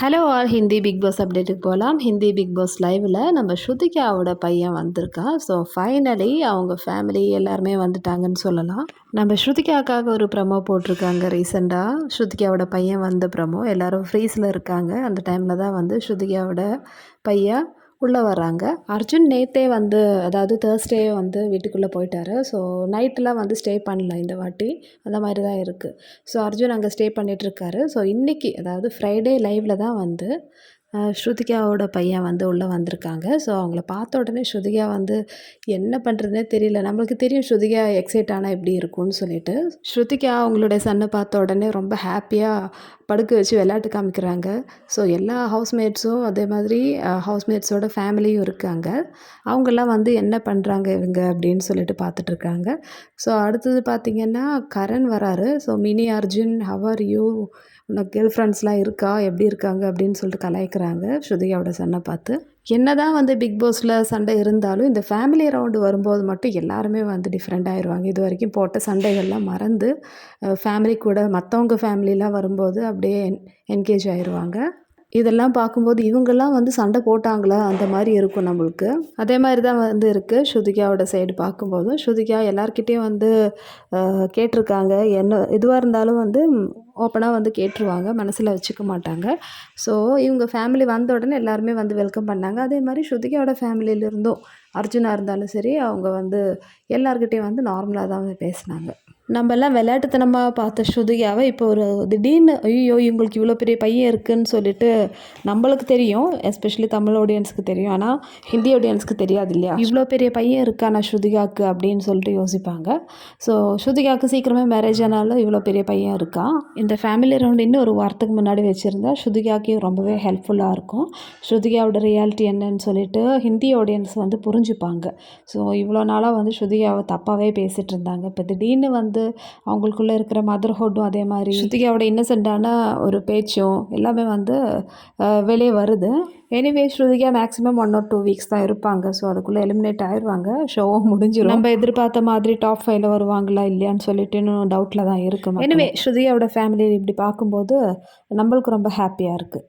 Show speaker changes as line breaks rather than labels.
Hello all Hindi Bigg Boss அப்டேட்டுக்கு போகலாம் Hindi big pass லைவில் நம்ம ஸ்ருதிகாவோட பையன் வந்திருக்கான் ஸோ ஃபைனலி அவங்க ஃபேமிலி எல்லாருமே வந்துட்டாங்கன்னு சொல்லலாம். நம்ம ஸ்ருதிகாக்காக ஒரு ப்ரமோ போட்டிருக்காங்க ரீசெண்டாக ஸ்ருதிகாவோட பையன் வந்த ப்ரமோ எல்லோரும் ஃப்ரீஸில் இருக்காங்க. அந்த டைமில் தான் வந்து ஸ்ருதிகாவோட பையன் உள்ளே வர்றாங்க. அர்ஜுன் நேற்றே வந்து அதாவது தேர்ஸ்டே வந்து வீட்டுக்குள்ளே போயிட்டாரு. ஸோ நைட்டெலாம் வந்து ஸ்டே பண்ணல இந்த வாட்டி. அந்த மாதிரி தான் இருக்குது ஸோ அர்ஜுன் அங்கே ஸ்டே பண்ணிகிட்ருக்காரு ஸோ இன்றைக்கி அதாவது ஃப்ரைடே லைவில் தான் வந்து ஸ்ருதிகாவோட பையன் வந்து உள்ளே வந்திருக்காங்க. ஸோ அவங்கள பார்த்த உடனே ஸ்ருதிகா வந்து என்ன பண்ணுறதுனே தெரியல. நம்மளுக்கு தெரியும் ஸ்ருதிகா எக்ஸைட் ஆனால் எப்படி இருக்கும்னு சொல்லிட்டு ஸ்ருதிகா அவங்களுடைய சன்னை பார்த்த உடனே ரொம்ப ஹாப்பியாக படுக்க வச்சு விளையாட்டு காமிக்கிறாங்க. ஸோ எல்லா ஹவுஸ்மேட்ஸும் அதே மாதிரி ஹவுஸ்மேட்ஸோட ஃபேமிலியும் இருக்காங்க. அவங்கெல்லாம் வந்து என்ன பண்ணுறாங்க இவங்க அப்படின்னு சொல்லிட்டு பார்த்துட்ருக்காங்க ஸோ அடுத்தது பார்த்திங்கன்னா கரண் வராரு. So mini Arjun how are you உனக்கு கேர்ள் ஃப்ரெண்ட்ஸ்லாம் இருக்கா? எப்படி இருக்காங்க? அப்படின்னு சொல்லிட்டு கலாய்க்கிறாங்க. ஸ்ருதிகாவோட சன்னை பார்த்து. என்ன தான் வந்து பிக் பாஸில் சண்டை இருந்தாலும் இந்த ஃபேமிலி ரவுண்டு வரும்போது மட்டும் எல்லாருமே வந்து டிஃப்ரெண்ட் ஆயிடுவாங்க இது வரைக்கும் போட்ட சண்டைகள்லாம் மறந்து ஃபேமிலி கூட மற்றவங்க ஃபேமிலிலாம் வரும்போது அப்படியே என்கேஜ் ஆயிடுவாங்க இதெல்லாம் பார்க்கும்போது இவங்கெல்லாம் வந்து சண்டை போட்டாங்களா? அந்த மாதிரி இருக்கும் நம்மளுக்கு. அதே மாதிரி தான் வந்து இருக்குது ஸ்ருதிகாவோட சைடு பார்க்கும்போதும். ஸ்ருதிகா எல்லாருக்கிட்டேயும் வந்து கேட்டிருக்காங்க. என்ன எதுவாக இருந்தாலும் வந்து ஓப்பனாக வந்து கேட்டுருவாங்க மனசில் வச்சுக்க மாட்டாங்க. ஸோ இவங்க ஃபேமிலி வந்த உடனே எல்லாருமே வந்து வெல்கம் பண்ணாங்க. அதே மாதிரி ஸ்ருதிகாவோட ஃபேமிலியிலிருந்தும் அர்ஜுனாக இருந்தாலும் சரி அவங்க வந்து எல்லாருக்கிட்டேயும் வந்து நார்மலாக தான் வந்து பேசினாங்க. நம்மெல்லாம் விளையாட்டுத்தனமாக பார்த்த ஸ்ருதிகாவை இப்போ ஒரு திடீர்னு ஐயோ இவங்களுக்கு இவ்வளோ பெரிய பையன் இருக்குதுன்னு சொல்லிட்டு நம்மளுக்கு தெரியும் எஸ்பெஷலி தமிழ் ஆடியன்ஸுக்கு தெரியும். ஆனால் ஹிந்தி ஆடியன்ஸுக்கு தெரியாது இல்லையா? இவ்வளோ பெரிய பையன் இருக்கானா ஸ்ருதிகாவுக்கு அப்படின்னு சொல்லிட்டு யோசிப்பாங்க. ஸோ ஸ்ருதிகாவுக்கு சீக்கிரமே மேரேஜ் ஆனாலும் இவ்வளோ பெரிய பையன் இருக்கான். இந்த ஃபேமிலி ரவுண்ட் இன்னும் ஒரு வாரத்துக்கு முன்னாடி வச்சுருந்தா ஸ்ருதிகாவுக்கு ரொம்பவே ஹெல்ப்ஃபுல்லாக இருக்கும். ஸ்ருதிகாவோட ரியாலிட்டி என்னன்னு சொல்லிட்டு ஹிந்தி ஆடியன்ஸ் வந்து புரிஞ்சு புரிஞ்சுப்பாங்க. ஸோ இவ்வளோ நாளாக வந்து ஸ்ருதிகாவை தப்பாகவே பேசிகிட்டு இருந்தாங்க. இப்போ திடீர்னு வந்து அவங்களுக்குள்ளே இருக்கிற மதர்ஹுட்டும் அதே மாதிரி ஸ்ருதிகாவோட இன்னசென்ட்டான ஒரு பேச்சும் எல்லாமே வந்து வெளியே வருது. Anyway Shrutika maximum one or two weeks தான் இருப்பாங்க. ஸோ அதுக்குள்ளே எலிமினேட் ஆயிடுவாங்க ஷோவும் முடிஞ்சிடும் நம்ம எதிர்பார்த்த மாதிரி டாப் ஃபைவ்ல வருவாங்களா இல்லையான்னு சொல்லிட்டு இன்னும் டவுட்டில் தான் இருக்கும் எனிவே ஸ்ருதிகாவோட ஃபேமிலி இப்படி பார்க்கும்போது நம்மளுக்கு ரொம்ப ஹாப்பியாக இருக்குது